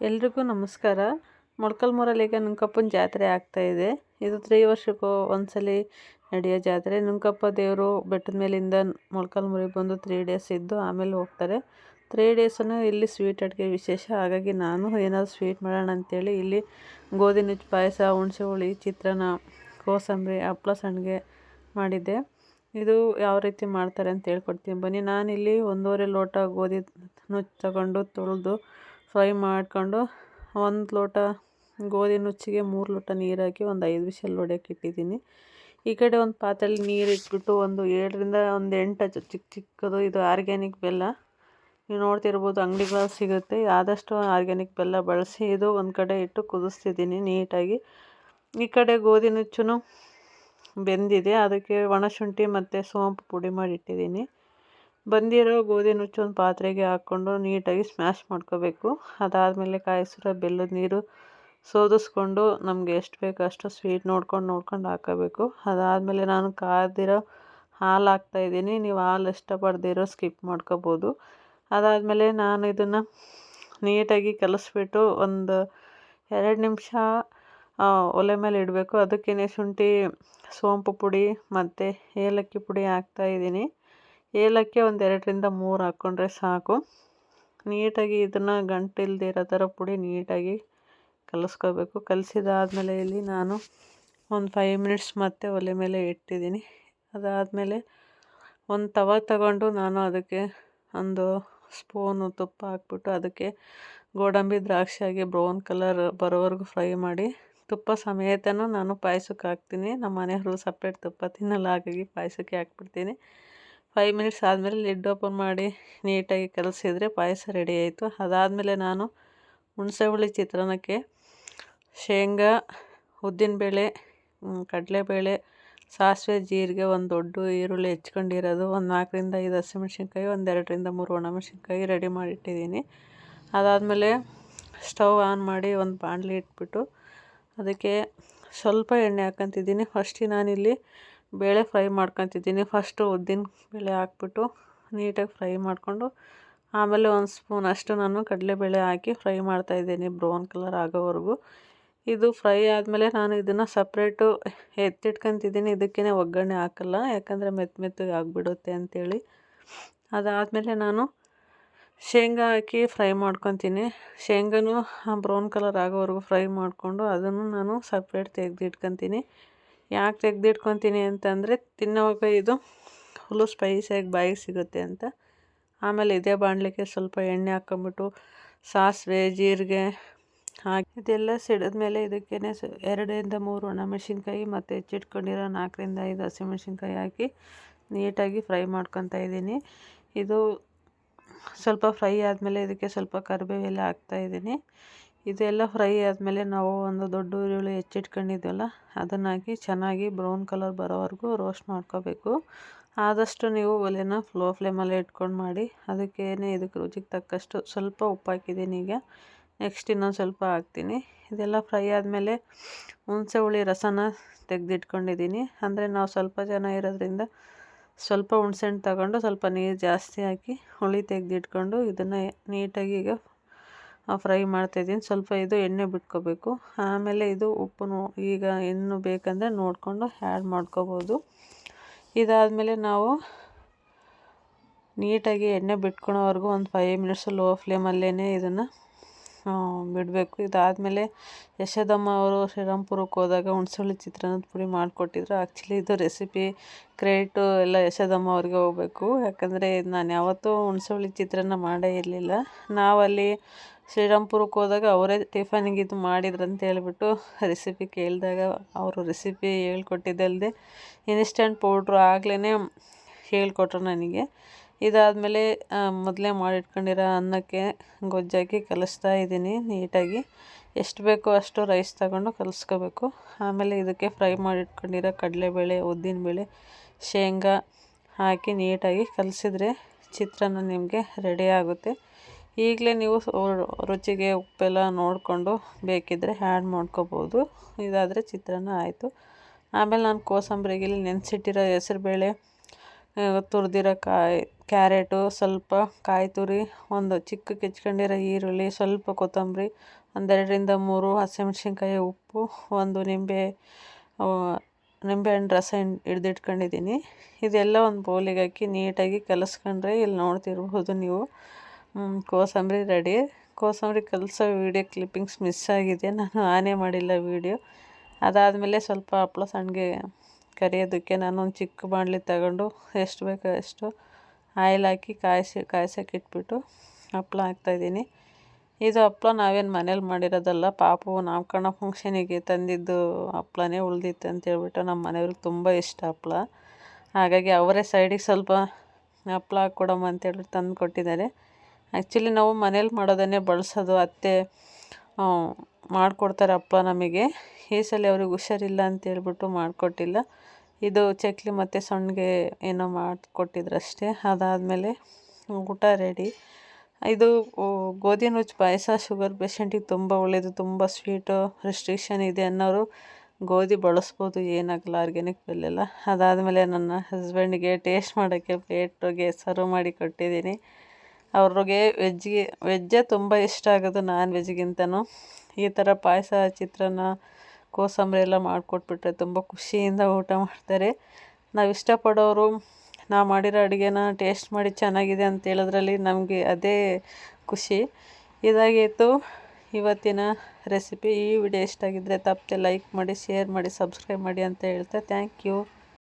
ಎಲ್ರಿಗೂ ನಮಸ್ಕಾರ. ಮೊಳಕಾಲ್ಮೂರಲ್ಲಿ ಈಗ ನುಂಕಪ್ಪನ ಜಾತ್ರೆ ಆಗ್ತಾ ಇದೆ. ಇದು ತ್ರೀ ವರ್ಷಕ್ಕೂ ಒಂದ್ಸಲಿ ನಡೆಯೋ ಜಾತ್ರೆ. ನುಂಕಪ್ಪ ದೇವರು ಬೆಟ್ಟದ ಮೇಲಿಂದ ಮೊಳಕಾಲ್ಮೂರಿಗೆ ಬಂದು ತ್ರೀ ಡೇಸ್ ಇದ್ದು ಆಮೇಲೆ ಹೋಗ್ತಾರೆ. ತ್ರೀ ಡೇಸನ್ನು ಇಲ್ಲಿ ಸ್ವೀಟ್ ಅಡುಗೆ ವಿಶೇಷ. ಹಾಗಾಗಿ ನಾನು ಏನಾದರೂ ಸ್ವೀಟ್ ಮಾಡೋಣ ಅಂತೇಳಿ ಇಲ್ಲಿ ಗೋಧಿ ನುಚ್ಚು ಪಾಯಸ, ಹುಣಸೆ ಹುಳಿ, ಚಿತ್ರಾನ್ನ, ಕೋಸಂಬರಿ, ಹಪ್ಳ ಸಂಡಿಗೆ ಮಾಡಿದ್ದೆ. ಇದು ಯಾವ ರೀತಿ ಮಾಡ್ತಾರೆ ಅಂತ ಹೇಳ್ಕೊಡ್ತೀನಿ ಬನ್ನಿ. ನಾನಿಲ್ಲಿ ಒಂದೂವರೆ ಲೋಟ ಗೋಧಿ ನುಚ್ಚು ತಗೊಂಡು ತೊಳೆದು ಫ್ರೈ ಮಾಡಿಕೊಂಡು ಒಂದು ಲೋಟ ಗೋಧಿ ನುಚ್ಚಿಗೆ ಮೂರು ಲೋಟ ನೀರು ಹಾಕಿ ಒಂದು ಐದು ವಿಷಲ್ ಹೊಡ್ಯಕ್ಕೆ ಇಟ್ಟಿದ್ದೀನಿ. ಈ ಕಡೆ ಒಂದು ಪಾತ್ರೆಲಿ ನೀರು ಇಟ್ಬಿಟ್ಟು ಒಂದು ಏಳರಿಂದ ಒಂದು ಎಂಟು ಚಿಕ್ಕ ಚಿಕ್ಕದು, ಇದು ಆರ್ಗ್ಯಾನಿಕ್ ಬೆಲ್ಲ. ನೀವು ನೋಡ್ತಿರ್ಬೋದು ಅಂಗಡಿಗಳಲ್ಲಿ ಸಿಗುತ್ತೆ. ಆದಷ್ಟು ಆರ್ಗ್ಯಾನಿಕ್ ಬೆಲ್ಲ ಬಳಸಿ ಇದು ಒಂದು ಕಡೆ ಇಟ್ಟು ಕುದಿಸ್ತಿದ್ದೀನಿ ನೀಟಾಗಿ. ಈ ಕಡೆ ಗೋಧಿ ನುಚ್ಚು ಬೆಂದಿದೆ. ಅದಕ್ಕೆ ಒಣಶುಂಠಿ ಮತ್ತು ಸೋಂಪು ಪುಡಿ ಮಾಡಿ ಇಟ್ಟಿದ್ದೀನಿ. ಬಂದಿರೋ ಗೋಧಿ ನುಚ್ಚು ಪಾತ್ರೆಗೆ ಹಾಕ್ಕೊಂಡು ನೀಟಾಗಿ ಸ್ಮ್ಯಾಶ್ ಮಾಡ್ಕೋಬೇಕು. ಅದಾದಮೇಲೆ ಕಾಯಿಸಿರೋ ಬೆಲ್ಲದ ನೀರು ಸೋದಿಸ್ಕೊಂಡು ನಮಗೆ ಎಷ್ಟು ಬೇಕು ಅಷ್ಟು ಸ್ವೀಟ್ ನೋಡ್ಕೊಂಡು ನೋಡ್ಕೊಂಡು ಹಾಕೋಬೇಕು. ಅದಾದಮೇಲೆ ನಾನು ಕಾದಿರೋ ಹಾಲು ಹಾಕ್ತಾಯಿದ್ದೀನಿ ನೀವು ಹಾಲು ಇಷ್ಟಪಡ್ದಿರೋ ಸ್ಕಿಪ್ ಮಾಡ್ಕೋಬೋದು. ಅದಾದಮೇಲೆ ನಾನು ಇದನ್ನು ನೀಟಾಗಿ ಕಲಿಸ್ಬಿಟ್ಟು ಒಂದು ಎರಡು ನಿಮಿಷ ಒಲೆ ಮೇಲೆ ಇಡಬೇಕು. ಅದಕ್ಕೇ ಶುಂಠಿ, ಸೋಂಪು ಪುಡಿ ಮತ್ತು ಏಲಕ್ಕಿ ಪುಡಿ ಹಾಕ್ತಾಯಿದ್ದೀನಿ ಏಲಕ್ಕಿ ಒಂದು ಎರಡರಿಂದ ಮೂರು ಹಾಕ್ಕೊಂಡ್ರೆ ಸಾಕು. ನೀಟಾಗಿ ಇದನ್ನು ಗಂಟಿಲ್ಲದೆ ಇರೋ ಥರ ಪುಡಿ ನೀಟಾಗಿ ಕಲಿಸ್ಕೋಬೇಕು. ಕಲಸಿದಾದ್ಮೇಲೆ ಇಲ್ಲಿ ನಾನು ಒಂದು ಫೈವ್ ಮಿನಿಟ್ಸ್ ಮತ್ತೆ ಒಲೆ ಮೇಲೆ ಇಟ್ಟಿದ್ದೀನಿ. ಅದಾದಮೇಲೆ ಒಂದು ತವ ತಗೊಂಡು ನಾನು ಅದಕ್ಕೆ ಒಂದು ಸ್ಪೂನು ತುಪ್ಪ ಹಾಕ್ಬಿಟ್ಟು ಅದಕ್ಕೆ ಗೋಡಂಬಿ ದ್ರಾಕ್ಷಿ ಆಗಿ ಬ್ರೌನ್ ಕಲರ್ ಬರೋವರೆಗೂ ಫ್ರೈ ಮಾಡಿ, ತುಪ್ಪ ಸಮೇತನೂ ನಾನು ಪಾಯಸಕ್ಕೆ ಹಾಕ್ತೀನಿ. ನಮ್ಮ ಮನೆಯವರು ಸಪ್ರೇಟ್ ತುಪ್ಪ ತಿನ್ನಲ್ಲ, ಹಾಗಾಗಿ ಪಾಯಸಕ್ಕೆ ಹಾಕ್ಬಿಡ್ತೀನಿ. ಫೈವ್ ಮಿನಿಟ್ಸ್ ಆದಮೇಲೆ ಲಿಡ್ ಓಪನ್ ಮಾಡಿ ನೀಟಾಗಿ ಕಲಸಿದರೆ ಪಾಯಸ ರೆಡಿ ಆಯಿತು. ಅದಾದಮೇಲೆ ನಾನು ಹುಣಸೆ ಹುಳಿ ಚಿತ್ರಾನ್ನಕ್ಕೆ ಶೇಂಗಾ, ಉದ್ದಿನಬೇಳೆ ಕಡಲೆಬೇಳೆ, ಸಾಸಿವೆ, ಜೀರಿಗೆ, ಒಂದು ದೊಡ್ಡ ಈರುಳ್ಳಿ ಹೆಚ್ಕೊಂಡಿರೋದು, ಒಂದು ನಾಲ್ಕರಿಂದ ಐದು ಹಸಿಮೆಣ್ಸಿನ್ಕಾಯಿ, ಒಂದು ಎರಡರಿಂದ ಮೂರು ಒಣಮೆಣ್ಸಿನ್ಕಾಯಿ ರೆಡಿ ಮಾಡಿಟ್ಟಿದ್ದೀನಿ. ಅದಾದಮೇಲೆ ಸ್ಟವ್ ಆನ್ ಮಾಡಿ ಒಂದು ಬಾಣಲಿ ಇಟ್ಬಿಟ್ಟು ಅದಕ್ಕೆ ಸ್ವಲ್ಪ ಎಣ್ಣೆ ಹಾಕ್ಕೊತಿದ್ದೀನಿ ಫಸ್ಟಿಗೆ ನಾನಿಲ್ಲಿ ಬೇಳೆ ಫ್ರೈ ಮಾಡ್ಕೊತಿದ್ದೀನಿ. ಫಸ್ಟು ಉದ್ದಿನ ಬೇಳೆ ಹಾಕ್ಬಿಟ್ಟು ನೀಟಾಗಿ ಫ್ರೈ ಮಾಡಿಕೊಂಡು ಆಮೇಲೆ ಒಂದು ಸ್ಪೂನ್ ಅಷ್ಟು ನಾನು ಕಡಲೆಬೇಳೆ ಹಾಕಿ ಫ್ರೈ ಮಾಡ್ತಾಯಿದ್ದೀನಿ ಬ್ರೌನ್ ಕಲರ್ ಆಗೋವರೆಗೂ. ಇದು ಫ್ರೈ ಆದಮೇಲೆ ನಾನು ಇದನ್ನು ಸಪ್ರೇಟು ಎತ್ತಿಟ್ಕೊತಿದ್ದೀನಿ. ಇದಕ್ಕೇ ಒಗ್ಗರಣೆ ಹಾಕಲ್ಲ, ಯಾಕಂದರೆ ಮೆತ್ತ ಮೆತ್ತಗೆ ಆಗಿಬಿಡುತ್ತೆ ಅಂಥೇಳಿ ಅದಾದಮೇಲೆ ನಾನು ಶೇಂಗಾ ಹಾಕಿ ಫ್ರೈ ಮಾಡ್ಕೊತೀನಿ. ಶೇಂಗಾನು ಬ್ರೌನ್ ಕಲರ್ ಆಗೋವರೆಗೂ ಫ್ರೈ ಮಾಡಿಕೊಂಡು ಅದನ್ನು ನಾನು ಸಪ್ರೇಟ್ ತೆಗೆದಿಟ್ಕೊತೀನಿ. ಯಾಕೆ ತೆಗೆದಿಟ್ಕೊತೀನಿ ಅಂತಂದರೆ ತಿನ್ನೋವಾಗ ಇದು ಫುಲ್ಲು ಸ್ಪೈಸಿಯಾಗಿ ಬಾಯಿಗೆ ಸಿಗುತ್ತೆ ಅಂತ. ಆಮೇಲೆ ಇದೇ ಬಾಣಲಿಗೆ ಸ್ವಲ್ಪ ಎಣ್ಣೆ ಹಾಕ್ಕೊಂಬಿಟ್ಟು ಸಾಸಿವೆ, ಜೀರಿಗೆ ಹಾಕಿ ಇದೆಲ್ಲ ಸಿಡಿದ್ಮೇಲೆ ಇದಕ್ಕೇ ಎರಡರಿಂದ ಮೂರು ಒಣಮೆಣ್ಸಿನ್ಕಾಯಿ ಮತ್ತು ಹೆಚ್ಚಿಟ್ಕೊಂಡಿರೋ ನಾಲ್ಕರಿಂದ ಐದು ಹಸಿಮೆಣ್ಸಿನ್ಕಾಯಿ ಹಾಕಿ ನೀಟಾಗಿ ಫ್ರೈ ಮಾಡ್ಕೊತಾ ಇದ್ದೀನಿ. ಇದು ಸ್ವಲ್ಪ ಫ್ರೈ ಆದಮೇಲೆ ಇದಕ್ಕೆ ಸ್ವಲ್ಪ ಕರಿಬೇವೆಲ್ಲ ಹಾಕ್ತಾಯಿದ್ದೀನಿ ಇದೆಲ್ಲ ಫ್ರೈ ಆದಮೇಲೆ ನಾವು ಒಂದು ದೊಡ್ಡ ಈರುಳ್ಳಿ ಹೆಚ್ಚಿಟ್ಕೊಂಡಿದ್ವಲ್ಲ ಅದನ್ನು ಹಾಕಿ ಚೆನ್ನಾಗಿ ಬ್ರೌನ್ ಕಲರ್ ಬರೋವರೆಗೂ ರೋಸ್ಟ್ ಮಾಡ್ಕೋಬೇಕು. ಆದಷ್ಟು ನೀವು ಒಲೆನ ಫ್ಲೋ ಫ್ಲೇಮಲ್ಲೇ ಇಟ್ಕೊಂಡು ಮಾಡಿ, ಅದಕ್ಕೇನೆ ಇದಕ್ಕೆ ರುಚಿಗೆ ತಕ್ಕಷ್ಟು ಸ್ವಲ್ಪ ಉಪ್ಪು ಹಾಕಿದ್ದೀನಿ ಈಗ. ನೆಕ್ಸ್ಟ್ ಇನ್ನೊಂದು ಸ್ವಲ್ಪ ಹಾಕ್ತೀನಿ. ಇದೆಲ್ಲ ಫ್ರೈ ಆದಮೇಲೆ ಹುಣಸೆ ಹುಳಿ ರಸನ ತೆಗೆದಿಟ್ಕೊಂಡಿದ್ದೀನಿ. ಅಂದರೆ ನಾವು ಸ್ವಲ್ಪ ಜನ ಇರೋದ್ರಿಂದ ಸ್ವಲ್ಪ ಹುಣ್ಸೆಹಣ್ಣು ತಗೊಂಡು ಸ್ವಲ್ಪ ನೀರು ಜಾಸ್ತಿ ಹಾಕಿ ಹುಳಿ ತೆಗೆದಿಟ್ಕೊಂಡು ಇದನ್ನು ನೀಟಾಗಿ ಈಗ ಫ್ರೈ ಮಾಡ್ತಾಯಿದ್ದೀನಿ. ಸ್ವಲ್ಪ ಇದು ಎಣ್ಣೆ ಬಿಟ್ಕೋಬೇಕು. ಆಮೇಲೆ ಇದು ಉಪ್ಪು ಈಗ ಇನ್ನು ಬೇಕಂದರೆ ನೋಡಿಕೊಂಡು ಆ್ಯಡ್ ಮಾಡ್ಕೋಬೋದು. ಇದಾದಮೇಲೆ ನಾವು ನೀಟಾಗಿ ಎಣ್ಣೆ ಬಿಟ್ಕೊಳೋವರೆಗೂ ಒಂದು ಫೈವ್ ಮಿನಿಟ್ಸ್ ಲೋ ಫ್ಲೇಮಲ್ಲೇ ಇದನ್ನು ಬಿಡಬೇಕು. ಇದಾದಮೇಲೆ ಯಶೋದಮ್ಮ ಅವರು ಶ್ರೀರಾಮ್ಪುರಕ್ಕೆ ಹೋದಾಗ ಹುಣ್ಸೆಹುಳಿ ಚಿತ್ರಾನ್ನದ ಪುಡಿ ಮಾಡಿಕೊಟ್ಟಿದ್ರು. ಆ್ಯಕ್ಚುಲಿ ಇದು ರೆಸಿಪಿ ಕ್ರೇಟು ಎಲ್ಲ ಯಶೋದಮ್ಮ ಅವ್ರಿಗೆ ಹೋಗಬೇಕು. ಯಾಕಂದರೆ ನಾನು ಯಾವತ್ತೂ ಹುಣ್ಸೆಹುಳಿ ಚಿತ್ರಾನ್ನ ಮಾಡೇ ಇರಲಿಲ್ಲ. ನಾವಲ್ಲಿ ಶ್ರೀರಾಮ್ಪುರಕ್ಕೆ ಹೋದಾಗ ಅವರೇ ಟಿಫನಿಗೆ ಇದು ಮಾಡಿದ್ರು ಅಂತ ಹೇಳ್ಬಿಟ್ಟು ರೆಸಿಪಿ ಕೇಳಿದಾಗ ಅವರು ರೆಸಿಪಿ ಹೇಳ್ಕೊಟ್ಟಿದ್ದಲ್ಲದೆ ಇನ್ಸ್ಟೆಂಟ್ ಪೌಡ್ರು ಆಗಲೇ ಹೇಳ್ಕೊಟ್ರು ನನಗೆ. ಇದಾದಮೇಲೆ ಮೊದಲೇ ಮಾಡಿಟ್ಕೊಂಡಿರೋ ಅನ್ನಕ್ಕೆ ಗೊಜ್ಜಾಕಿ ಕಲಿಸ್ತಾ ಇದ್ದೀನಿ ನೀಟಾಗಿ. ಎಷ್ಟು ಬೇಕೋ ಅಷ್ಟು ರೈಸ್ ತಗೊಂಡು ಕಲಿಸ್ಕೋಬೇಕು. ಆಮೇಲೆ ಇದಕ್ಕೆ ಫ್ರೈ ಮಾಡಿಟ್ಕೊಂಡಿರೋ ಕಡಲೆಬೇಳೆ, ಉದ್ದಿನಬೇಳೆ, ಶೇಂಗಾ ಹಾಕಿ ನೀಟಾಗಿ ಕಲಿಸಿದ್ರೆ ಚಿತ್ರಾನ್ನ ನಿಮಗೆ ರೆಡಿ ಆಗುತ್ತೆ. ಈಗಲೇ ನೀವು ರುಚಿಗೆ ಉಪ್ಪೆಲ್ಲ ನೋಡಿಕೊಂಡು ಬೇಕಿದ್ದರೆ ಆ್ಯಡ್ ಮಾಡ್ಕೋಬೋದು. ಇದಾದರೆ ಚಿತ್ರಾನ್ನ ಆಯಿತು. ಆಮೇಲೆ ನಾನು ಕೋಸಂಬರಿಗೆ ಇಲ್ಲಿ ನೆನೆಸಿಟ್ಟಿರೋ ಹೆಸರುಬೇಳೆ ತುರಿದಿರೋ ಕಾಯಿ, ಕ್ಯಾರೆಟು, ಸ್ವಲ್ಪ ಕಾಯಿ ತುರಿ, ಒಂದು ಚಿಕ್ಕ ಕೆಚ್ಕೊಂಡಿರೋ ಈರುಳ್ಳಿ, ಸ್ವಲ್ಪ ಕೊತ್ತಂಬರಿ, ಒಂದೆರಡರಿಂದ ಮೂರು ಹಸಿಮೆಣ್ಸಿನ್ಕಾಯಿ ಉಪ್ಪು, ಒಂದು ನಿಂಬೆ ನಿಂಬೆಹಣ್ಣು ರಸ ಹಿಡ್ದಿಟ್ಕೊಂಡಿದ್ದೀನಿ. ಇದೆಲ್ಲ ಒಂದು ಬೌಲಿಗೆ ಹಾಕಿ ನೀಟಾಗಿ ಕಲಸ್ಕೊಂಡ್ರೆ ಇಲ್ಲಿ ನೋಡ್ತಿರ್ಬೋದು ನೀವು. ಕೋಸಂಬರಿ ರೆಡಿ ಕೋಸಂಬರಿ ಕಲಸೋ ವೀಡಿಯೋ ಕ್ಲಿಪ್ಪಿಂಗ್ಸ್ ಮಿಸ್ ಆಗಿದೆ. ನಾನು ಆನೇ ಮಾಡಿಲ್ಲ ವೀಡಿಯೋ ಅದಾದಮೇಲೆ ಸ್ವಲ್ಪ ಹಪ್ಳ ಸಣ್ಣಗೆ ಕರಿಯೋದಕ್ಕೆ ನಾನು ಒಂದು ಚಿಕ್ಕ ಬಾಣಲಿ ತಗೊಂಡು ಎಷ್ಟು ಬೇಕೋ ಅಷ್ಟು ಆಯಿಲ್ ಹಾಕಿ ಕಾಯಿಸಿ, ಕಾಯ್ಸೋಕೆ ಇಟ್ಬಿಟ್ಟು ಹಪ್ಳ ಹಾಕ್ತಾಯಿದ್ದೀನಿ ಇದು ಹಪ್ಳ ನಾವೇನು ಮನೇಲಿ ಮಾಡಿರೋದಲ್ಲ, ಪಾಪು ನಾಮಕರಣ ಫಂಕ್ಷನಿಗೆ ತಂದಿದ್ದು ಹಪ್ಳನೇ ಉಳ್ದಿತ್ತು ಅಂತೇಳ್ಬಿಟ್ಟು ನಮ್ಮ ಮನೆಯವ್ರಿಗೆ ತುಂಬ ಇಷ್ಟ ಹಪ್ಳ. ಹಾಗಾಗಿ ಅವರೇ ಸೈಡಿಗೆ ಸ್ವಲ್ಪ ಹಪ್ಳ ಹಾಕ್ಕೊಡಮ್ಮ ಅಂತೇಳಿ ತಂದು ಕೊಟ್ಟಿದ್ದಾರೆ ಆ್ಯಕ್ಚುಲಿ ನಾವು ಮನೇಲಿ ಮಾಡೋದನ್ನೇ ಬಳಸೋದು, ಅತ್ತೆ ಮಾಡಿಕೊಡ್ತಾರೆ ಅಪ್ಪ ನಮಗೆ. ಈ ಸಲ ಅವ್ರಿಗೆ ಹುಷಾರಿಲ್ಲ ಅಂತೇಳ್ಬಿಟ್ಟು ಮಾಡಿಕೊಟ್ಟಿಲ್ಲ. ಇದು ಚಕ್ಲಿ ಮತ್ತು ಸಣ್ಣಗೆ ಏನೋ ಮಾಡಿಕೊಟ್ಟಿದ್ರಷ್ಟೇ. ಅದಾದಮೇಲೆ ಊಟ ರೆಡಿ ಇದು ಗೋಧಿ ನುಚ್ಚು ಪಾಯಸ ಶುಗರ್ ಪೇಷಂಟಿಗೆ ತುಂಬ ಒಳ್ಳೆಯದು ತುಂಬ ಸ್ವೀಟು ರೆಸ್ಟ್ರಿಕ್ಷನ್ ಇದೆ ಅನ್ನೋರು ಗೋಧಿ ಬಳಸ್ಬೋದು, ಏನಾಗಲ್ಲ ಆರ್ಗ್ಯಾನಿಕ್ ಬೆಲ್ಲೆಲ್ಲ ಅದಾದಮೇಲೆ ನನ್ನ ಹಸ್ಬೆಂಡಿಗೆ ಟೇಸ್ಟ್ ಮಾಡೋಕ್ಕೆ ಪ್ಲೇಟ್ಗೆ ಸರ್ವ್ ಮಾಡಿ ಕೊಟ್ಟಿದ್ದೀನಿ. ಅವ್ರಿಗೆ ವೆಜ್ಗೆ ವೆಜ್ಜೇ ತುಂಬ ಇಷ್ಟ ಆಗೋದು ನಾನ್ ವೆಜ್ಗಿಂತನೂ ಈ ಥರ ಪಾಯಸ, ಚಿತ್ರಾನ್ನ, ಕೋಸಂಬರಿ ಎಲ್ಲ ಮಾಡಿಕೊಟ್ಬಿಟ್ರೆ ತುಂಬ ಖುಷಿಯಿಂದ ಊಟ ಮಾಡ್ತಾರೆ. ನಾವು ಇಷ್ಟಪಡೋರು, ನಾವು ಮಾಡಿರೋ ಅಡುಗೆನ ಟೇಸ್ಟ್ ಮಾಡಿ ಚೆನ್ನಾಗಿದೆ ಅಂತ ಹೇಳೋದ್ರಲ್ಲಿ ನಮಗೆ ಅದೇ ಖುಷಿ. ಇದಾಗಿತ್ತು ಇವತ್ತಿನ ರೆಸಿಪಿ. ಈ ವಿಡಿಯೋ ಇಷ್ಟ ಆಗಿದ್ದರೆ ತಪ್ಪದೆ ಲೈಕ್ ಮಾಡಿ, ಶೇರ್ ಮಾಡಿ, ಸಬ್ಸ್ಕ್ರೈಬ್ ಮಾಡಿ ಅಂತ ಹೇಳ್ತಾ ಥ್ಯಾಂಕ್ ಯು